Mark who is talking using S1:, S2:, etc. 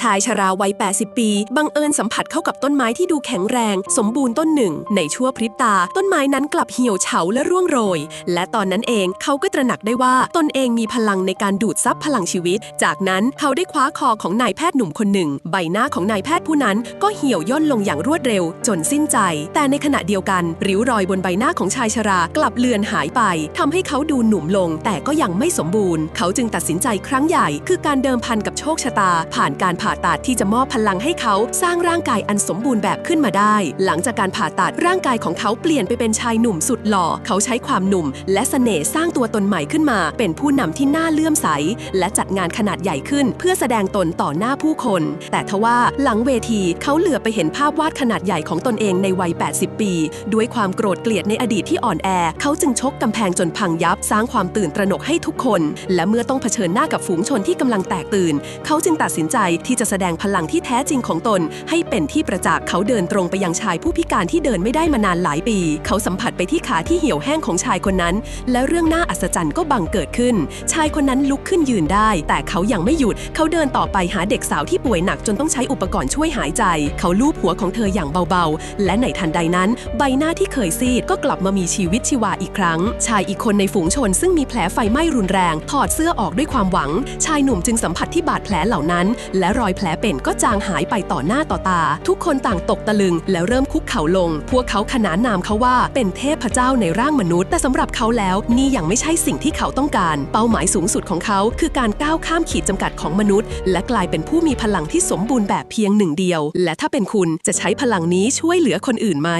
S1: ชายชราวัย 80 ปี บังเอิญสัมผัสเข้ากับต้นไม้ที่ดูแข็งแรง สมบูรณ์ต้นหนึ่ง ในชั่วพริบตา ต้นไม้นั้นกลับเหี่ยวเฉาและร่วงโรย และตอนนั้นเองเขาก็ตระหนักได้ว่าตนเองมีพลังในการดูดซับพลังชีวิต จากนั้นเขาได้คว้าคอของนายแพทย์หนุ่มคนหนึ่ง ใบหน้าของนายแพทย์ผู้นั้นก็เหี่ยวย่นลงอย่างรวดเร็ว จนสิ้นใจ แต่ในขณะเดียวกัน ริ้วรอยบนใบหน้าของชายชรากลับเลือนหายไปทำให้เขาดูหนุ่มลง แต่ก็ยังไม่สมบูรณ์ เขาจึงตัดสินใจครั้งใหญ่ คือการเดิมพันกับ คชะตา ผ่านการผ่าตัดที่จะมอบพลังให้เขาสร้างร่างกายอันสมบูรณ์แบบขึ้นมาได้ หลังจากการผ่าตัดร่างกายของเขาเปลี่ยนไปเป็นชายหนุ่มสุดหล่อ เขาใช้ความหนุ่ม และเสน่ห์สร้างตัวตนใหม่ขึ้นมา เป็นผู้นำที่น่าเลื่อมใส และจัดงานขนาดใหญ่ขึ้น เพื่อแสดงตนต่อหน้าผู้คน แต่ทว่าหลังเวทีเขาเหลือไปเห็นภาพวาดขนาดใหญ่ของตนเองในวัย 80 ปี ด้วยความโกรธเกลียดในอดีตที่อ่อนแอ เขาจึงชกกำแพงจนพังยับสร้างความตื่นตระหนกให้ทุกคน และเมื่อต้องเผชิญหน้ากับฝูงชนที่กำลังแตกตื่นเขาจึงตัดสินใจที่จะแสดงพลังที่แท้จริงของตน ให้เป็นที่ประจักษ์เขาเดินตรงไปยังชายผู้พิการที่เดินไม่ได้มานานหลายปี เขาสัมผัสไปที่ขาที่เหี่ยวแห้งของชายคนนั้น และเรื่องน่าอัศจรรย์ก็บังเกิดขึ้น ชายคนนั้นลุกขึ้นยืนได้ แต่เขายังไม่หยุด เขาเดินต่อไปหาเด็กสาวที่ป่วยหนักจนต้องใช้อุปกรณ์ช่วยหายใจ เขาลูบหัวของเธออย่างเบาๆ และในทันใดนั้น ใบหน้าที่เคยซีดก็กลับมามีชีวิตชีวาอีกครั้ง ชายอีกคนในฝูงชนซึ่งมีแผลไฟไหม้รุนแรง ถอดเสื้อออกด้วยความหวัง ชายหนุ่มจึงสัมผัสที่บาดแผลเหล่านั้น และรอยแผลเป็นก็จางหายไปต่อหน้าต่อตา ทุกคนต่างตกตะลึง แล้วเริ่มคุกเข่าลง พวกเขาขนานนามเขาว่าเป็นเทพเจ้าในร่างมนุษย์ แต่สำหรับเขาแล้วนี่ยังไม่ใช่สิ่งที่เขาต้องการ เป้าหมายสูงสุดของเขา คือการก้าวข้ามขีดจำกัดของมนุษย์ และกลายเป็นผู้มีพลังที่สมบูรณ์แบบเพียงหนึ่งเดียว และถ้าเป็นคุณจะใช้พลังนี้ช่วยเหลือคนอื่นไหม